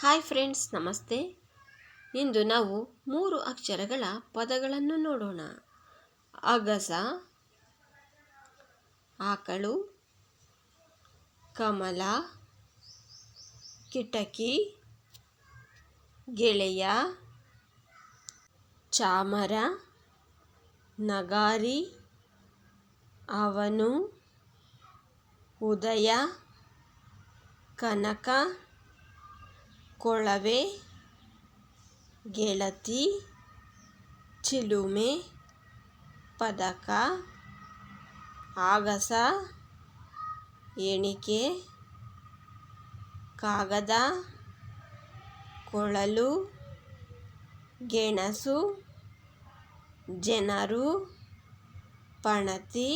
Hi friends, ನಮಸ್ತೆ. ಇಂದು ನಾವು ಮೂರು ಅಕ್ಷರಗಳ ಪದಗಳನ್ನು ನೋಡೋಣ. ಅಗಸ, ಆಕಳು, ಕಮಲ, ಕಿಟಕಿ, ಗೆಳೆಯ, ಚಾಮರ, ನಗಾರಿ, ಅವನು, ಉದಯ, ಕನಕ ಕೊಳವೆ ಗೆಳತಿ ಚಿಲುಮೆ ಪದಕ ಆಗಸ ಎಣಿಕೆ ಕಾಗದ ಕೊಳಲು ಗೆಣಸು ಜನರು ಪಣತಿ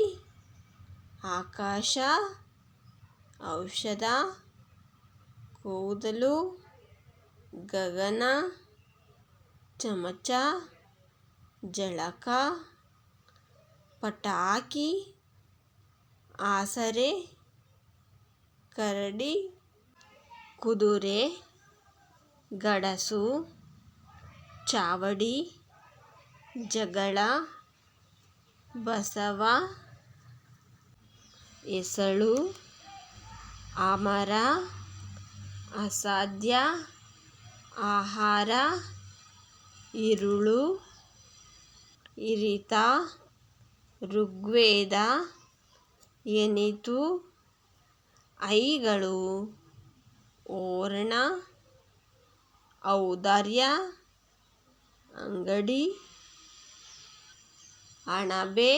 ಆಕಾಶ ಔಷಧ ಕೂದಲು ಗಗನ ಚಮಚ ಜಳಕ ಪಟಾಕಿ ಆಸರೆ ಕರಡಿ ಕುದುರೆ ಗಡಸು ಚಾವಡಿ ಜಗಳ ಬಸವ ಎಸಳು ಅಮರ ಅಸಾಧ್ಯ. ಆಹಾರ ಇರುಳು ಇರಿತ ಋಗ್ವೇದ ಎನಿತು ಐಗಳು ಓರಣ ಔದಾರ್ಯ ಅಂಗಡಿ ಅಣಬೆ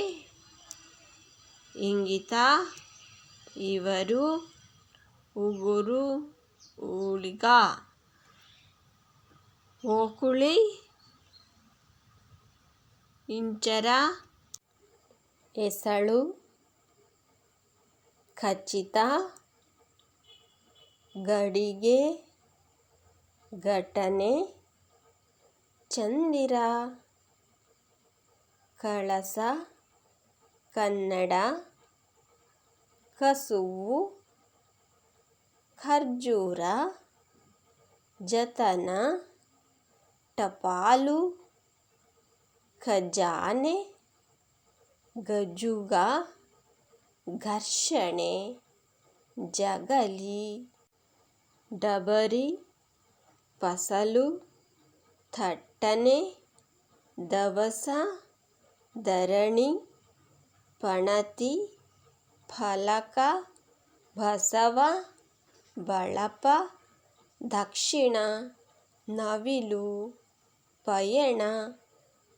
ಇಂಗಿತ ಇವರು ಉಗುರು ಊಳಿಗ. ಓಕುಳಿ ಇಂಚರ ಎಸಳು ಖಚಿತ ಗಡಿಗೆ ಘಟನೆ ಚಂದಿರ ಕಳಸ ಕನ್ನಡ ಕಸುವು ಖರ್ಜೂರ ಜತನ ಟಪಾಲು, ಖಜಾನೆ, ಗಜುಗ, ಘರ್ಷಣೆ, ಜಗಲಿ, ಡಬರಿ, ಫಸಲು, ಥಟ್ಟನೆ, ದವಸ, ಧರಣಿ, ಪಣತಿ, ಫಲಕ, ಬಸವ, ಬಳಪ, ದಕ್ಷಿಣ, ನವಿಲು. ಪಯಣ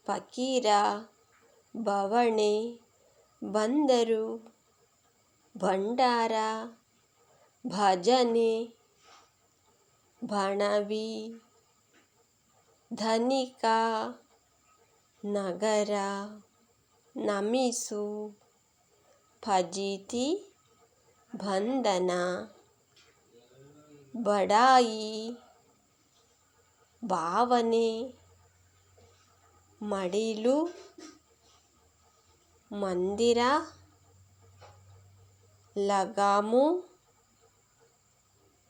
ಫಕೀರ ಬವಣೆ ಬಂದರು ಭಂಡಾರ ಭಜನೆ ಬಣವಿ ಧನಿಕ ನಗರ ನಮಿಸು ಫಜಿತಿ ಬಂಧನ ಬಡಾಯಿ ಭಾವನೆ. ಮಡಿಲು ಮಂದಿರ ಲಗಾಮು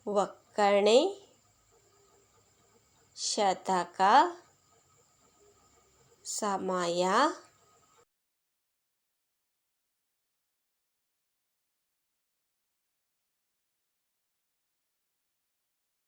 ಒಕ್ಕಣೆ ಶತಕ ಸಮಯ